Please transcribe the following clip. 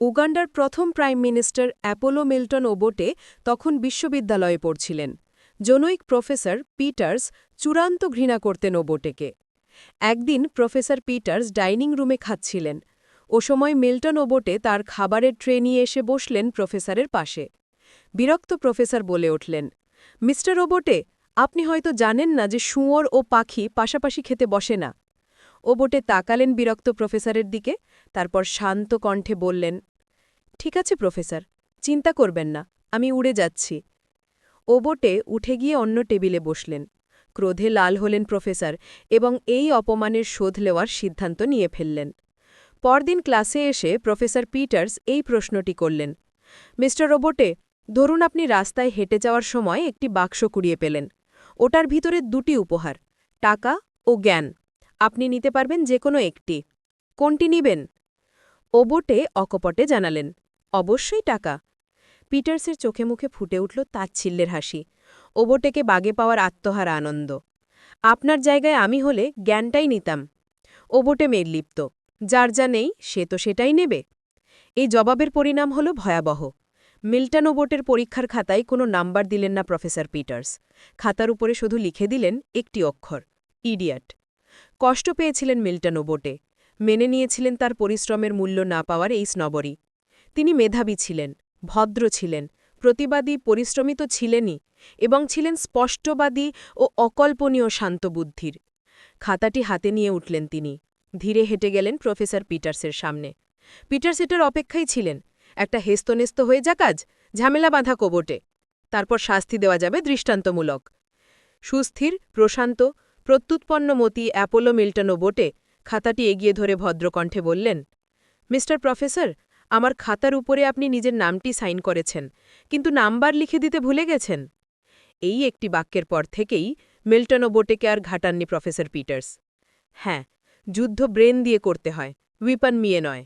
উগান্ডার প্রথম prime minister Apollo Milton Obote তখন বিশ্ববিদ্যালয়ে পড়ছিলেন। জনৈক প্রফেসর পিটার্স চূড়ান্ত ঘৃণা করতেন ওবোটেকে একদিন প্রফেসর পিটার্স ডাইনিং রুমে খাচ্ছিলেন। ও সময় মিল্টন ওবোটে তার খাবারের ট্রে নিয়ে এসে বসলেন প্রফেসরের পাশে। বিরক্ত প্রফেসর বলে উঠলেন, মিস্টার ওবোটে আপনি হয়তো জানেন না যে শুঁয়োর ও পাখি পাশাপাশি খেতে বসে না। ওবোটে তাকালেন বিরক্ত প্রফেসরের দিকে, তারপর শান্ত কণ্ঠে বললেন, ঠিক আছে প্রফেসর, চিন্তা করবেন না, আমি উড়ে যাচ্ছি। ওবোটে উঠে গিয়ে অন্য টেবিলে বসলেন। ক্রোধে লাল হলেন প্রফেসর এবং এই অপমানের শোধ লেওয়ার সিদ্ধান্ত নিয়ে ফেললেন। পরদিন ক্লাসে এসে প্রফেসর পিটার্স এই প্রশ্নটি করলেন, মিস্টার ওবোটে ধরুন আপনি রাস্তায় হেঁটে যাওয়ার সময় একটি বাক্স কুড়িয়ে পেলেন। ওটার ভিতরে দুটি উপহার, টাকা ও জ্ঞান। আপনি নিতে পারবেন যে কোনো একটি। কোনটি নিবেন? ওবোটে অকপটে জানালেন। অবশ্যই টাকা। পিটার্সের চোখে মুখে ফুটে উঠল তাচ্ছিল্যের হাসি। ওবোটেকে বাগে পাওয়ার আত্মহার আনন্দ। আপনার জায়গায় আমি হলে জ্ঞানটাই নিতাম। ওবোটে মেদলিপ্ত যার যা নেই, সে তো সেটাই নেবে। এই জবাবের পরিণাম হল ভয়াবহ। মিল্টন ওবোটের পরীক্ষার খাতায় কোনো নাম্বার দিলেন না প্রফেসর পিটার্স। খাতার উপরে শুধু লিখে দিলেন একটি অক্ষর, ইডিয়াট। কষ্ট পেয়েছিলেন মিল্টন ওবোটে মেনে নিয়েছিলেন তার পরিশ্রমের মূল্য না পাওয়ার এই স্নবরী তিনি মেধাবী ছিলেন, ভদ্র ছিলেন, প্রতিবাদী, পরিশ্রমী তো ছিলেনই এবং ছিলেন স্পষ্টবাদী ও অকল্পনীয় শান্তবুদ্ধির খাতাটি হাতে নিয়ে উঠলেন তিনি। ধীরে হেঁটে গেলেন প্রফেসর পিটার্সের সামনে। পিটার্স এটার অপেক্ষাই ছিলেন। একটা হেস্তনেস্ত হয়ে যা কাজ ঝামেলা বাঁধা কোবটে। তারপর শাস্তি দেওয়া যাবে দৃষ্টান্তমূলক। সুস্থির, প্রশান্ত প্রত্যুৎপন্নমতি অ্যাপোলো মিল্টন বোটে, খাতাটি এগিয়ে ধরে ভদ্রকণ্ঠে বললেন, মিস্টার প্রফেসর, আমার খাতার উপরে আপনি নিজের নামটি সাইন করেছেন, কিন্তু নাম্বার লিখে দিতে ভুলে গেছেন? এই একটি বাক্যের পর থেকেই মিল্টন বোটেকে আর ঘাটাননি প্রফেসর পিটার্স। হ্যাঁ যুদ্ধ ব্রেন দিয়ে করতে হয়, উইপন মিয়ে নয়।